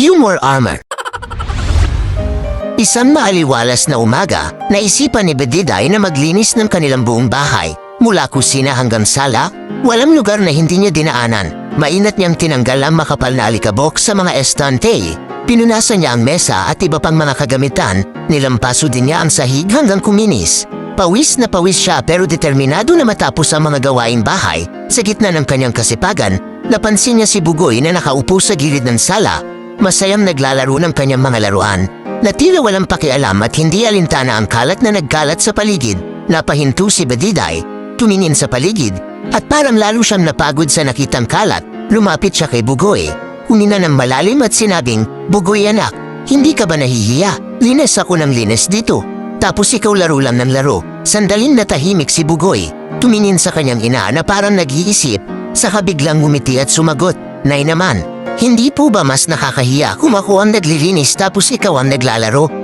Humor Armor Isang maaliwalas na umaga, naisipan ni Bediday na maglinis ng kanilang buong bahay. Mula kusina hanggang sala, walang lugar na hindi niya dinaanan. Mainat niyang tinanggal ang makapal na alikabok sa mga estante. Pinunasan niya ang mesa at iba pang mga kagamitan. Nilampaso din niya ang sahig hanggang kuminis. Pawis na pawis siya pero determinado na matapos ang mga gawaing bahay. Sa gitna ng kanyang kasipagan, napansin niya si Bugoy na nakaupo sa gilid ng sala. Masayang naglalaro ng kanyang mga laruan. Na tila walang pakialam at hindi alintana ang kalat na nagkalat sa paligid. Napahinto si Bediday, tumingin sa paligid, at parang lalo siyang napagod sa nakitang kalat, lumapit siya kay Bugoy. Humina ng malalim at sinabing, Bugoy anak, hindi ka ba nahihiya? Linis ako ng linis dito. Tapos ikaw laro lang ng laro. Sandaling natahimik si Bugoy. Tumingin sa kanyang ina na parang nag-iisip, saka biglang ngumiti at sumagot, Nay naman, hindi po ba mas nakakahiya kung ako ang naglilinis tapos ikaw ang naglalaro?